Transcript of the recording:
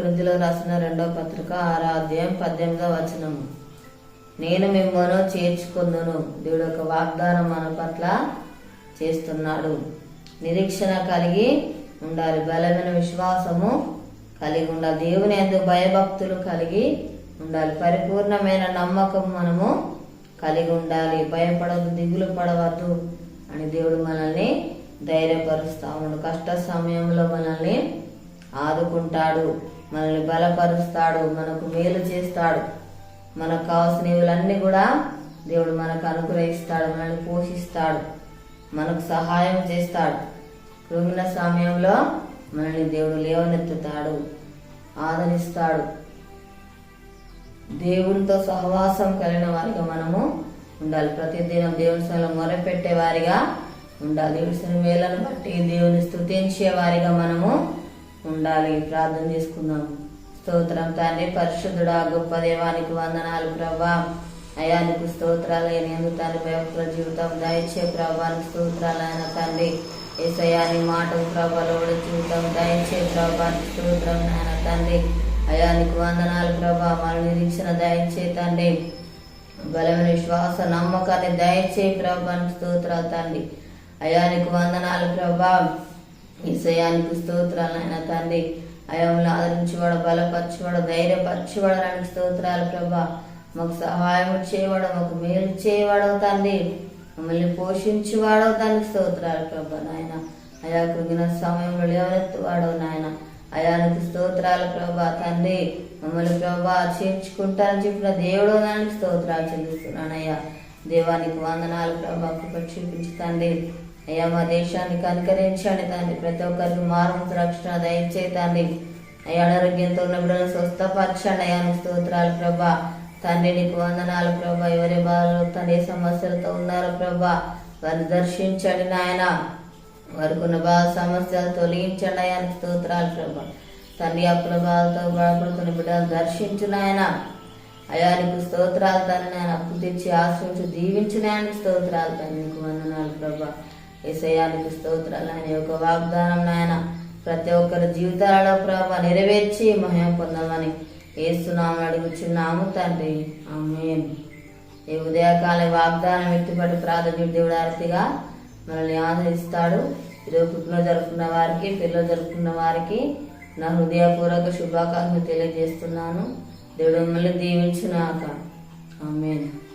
కొరిందులో రాసిన రెండవ పత్రిక ఆరో అధ్యాయం పద్దెనిమిదవ వచనము. నేను మిమ్మల్ని చేర్చుకుందును. దేవుడు ఒక వాగ్దానం మన పట్ల చేస్తున్నాడు. నిరీక్షణ కలిగి ఉండాలి. బలమైన విశ్వాసము కలిగి ఉండాలి. దేవుని ఎందు భయభక్తులు కలిగి ఉండాలి. పరిపూర్ణమైన నమ్మకం మనము కలిగి ఉండాలి. భయపడవద్దు దిగులు పడవద్దు అని దేవుడు మనల్ని ధైర్యపరుస్తా ఉన్నాడు. కష్ట సమయంలో మనల్ని ఆదుకుంటాడు. మనల్ని బలపరుస్తాడు. మనకు మేలు చేస్తాడు. మనకు కావాల్సినవిలన్నీ కూడా దేవుడు మనకు అనుగ్రహిస్తాడు. మనల్ని పోషిస్తాడు. మనకు సహాయం చేస్తాడు. కృంగిన సమయంలో మనల్ని దేవుడు లేవనెత్తుతాడు. ఆదరిస్తాడు. దేవునితో సహవాసం కలిగిన వారిగా మనము ఉండాలి. ప్రతిదినం దేవుని సన్నిధిలో మొరపెట్టే వారిగా ఉండాలి. దేవుని సన్నిధి వేలను బట్టి దేవుని స్తుతించే వారిగా మనము ఉండాలి. ప్రార్థన చేసుకుందాం. స్తోత్రం తండ్రి పరిశుద్ధుడా గొప్ప దేవానికి వందనాలు ప్రభా. అయానికి స్తోత్రాలు నేను తండ్రి భయపుల జీవితం దయచే ప్రభానికి స్తోత్రాలు ఆయన తండ్రి. ఏసయాని మాట ప్రభలోడు జీవితం దయచే ప్రభానికి స్తోత్రం నాయన తండ్రి. అయానికి వందనాలు ప్రభా. మన నిరీక్షణ దయచే తండ్రి. బలమైన విశ్వాస నమ్మకాన్ని దయచే ప్రభానికి స్తోత్రాలు తండ్రి. అయానికి వందనాలు ప్రభా. ఈసయానికి స్తోత్రాలు ఆయన తండ్రి. అయంలో ఆదరించేవాడు బలపరచేవాడు ధైర్యపరచేవాడడానికి స్తోత్రాలు ప్రభా. మాకు సహాయం చేయవాడు మాకు మేలు చేయవాడు తండ్రి. మమ్మల్ని పోషించేవాడో దానికి స్తోత్రాలు ప్రభా నాయన. అయా కృగిన సమయంలో లేవనెత్తువాడో నాయన. అయానికి స్తోత్రాలు ప్రభా తండ్రి. మమ్మల్ని ప్రభా చేర్చుకుంటారని చెప్పిన దేవుడు దానికి స్తోత్రాలు చెల్లిస్తున్నానయ్యా. దేవానికి వందనాలు ప్రభా కృప చూపించు తండ్రి. అయ్యా మా దేశాన్ని అనుకరించండి తండ్రి. ప్రతి ఒక్కరికి మారు రక్షణ దయచే తండ్రి. అయ్యా అనారోగ్యంతో ఉన్న బిడ్డలు స్వస్థపరచండి. అయ్యా స్తోత్రాలు ప్రభా. తండ్రి నీకు వందనాలు ప్రభా. ఎవరి బాధలు తండ్రి సమస్యలతో ఉన్నారో ప్రభా. వారిని దర్శించండి నాయన. వారికి ఉన్న బాధ సమస్యలు తొలగించండి అయ్యా స్తోత్రాలు ప్రభా. తండ్రి అప్పుల బాధతో బాధపడుతున్న బిడ్డలు దర్శించు నాయన. అయ్యా నీకు స్తోత్రాలు తండ్రి నాయన. అప్పు తెచ్చి ఆశ్రయించి దీవించిన స్తోత్రాలు తండ్రి. నీకు వందనాలు ప్రభా. ఏసయానికి స్తోత్రాలు. ఆయన యొక్క వాగ్దానం నాయన ప్రతి ఒక్కరి జీవితాలలో ప్రభా నెరవేర్చి మహిమ పొందమని ఏస్తున్నామని అడుగుచున్నాము తండ్రి. ఆమేన్. ఈ ఉదయకాల వాగ్దానం ఎత్తుపడి ప్రార్థన దేవుడు ఆరతిగా మనల్ని ఆదరిస్తాడు. ఈరోజు పుట్టిన జరుపుకున్న వారికి పిల్లలు జరుపుకున్న వారికి నా హృదయపూర్వక శుభాకాంక్షలు తెలియజేస్తున్నాను. దేవుడు మిమ్మల్ని దీవించునాక. ఆమేన్.